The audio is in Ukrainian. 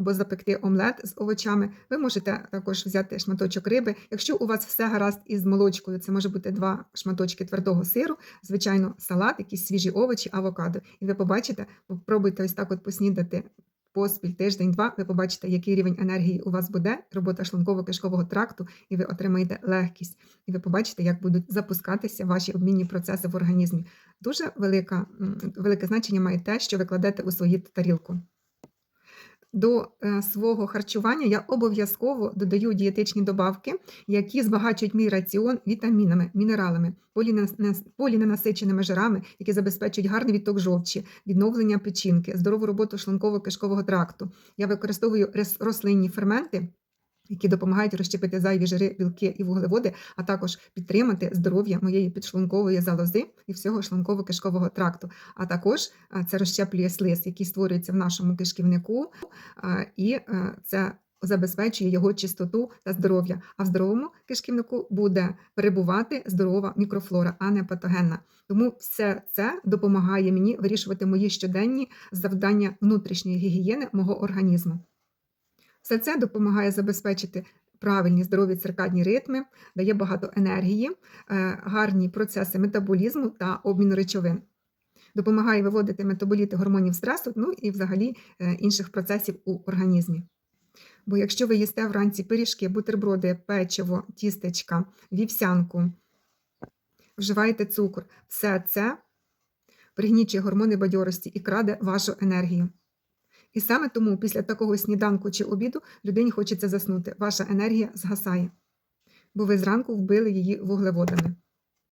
або запекти омлет з овочами. Ви можете також взяти шматочок риби. Якщо у вас все гаразд із молочкою, це може бути два шматочки твердого сиру, звичайно, салат, якісь свіжі овочі, авокадо. І ви побачите, пробуйте ось так от поснідати поспіль тиждень-два, ви побачите, який рівень енергії у вас буде, робота шлунково-кишкового тракту, і ви отримаєте легкість. І ви побачите, як будуть запускатися ваші обмінні процеси в організмі. Дуже велика, велике значення має те, що ви кладете у свою тарілку. До е, свого харчування я обов'язково додаю дієтичні добавки, які збагачують мій раціон вітамінами, мінералами, поліненас- поліненасиченими жирами, які забезпечують гарний відток жовчі, відновлення печінки, здорову роботу шлунково-кишкового тракту. Я використовую рослинні ферменти. Які допомагають розщепити зайві жири, білки і вуглеводи, а також підтримати здоров'я моєї підшлункової залози і всього шлунково-кишкового тракту. А також це розщеплює слиз, який створюється в нашому кишківнику, і е, це забезпечує його чистоту та здоров'я. А в здоровому кишківнику буде перебувати здорова мікрофлора, а не патогенна. Тому все це допомагає мені вирішувати мої щоденні завдання внутрішньої гігієни мого організму. Все це допомагає забезпечити правильні здорові циркадні ритми, дає багато енергії, е, гарні процеси метаболізму та обміну речовин. Допомагає виводити метаболіти гормонів стресу, ну і взагалі е, інших процесів у організмі. Бо якщо ви їсте вранці пиріжки, бутерброди, печиво, тістечка, вівсянку, вживаєте цукор, все це пригнічує гормони бадьорості і краде вашу енергію. І саме тому після такого сніданку чи обіду людині хочеться заснути. Ваша енергія згасає, бо ви зранку вбили її вуглеводами.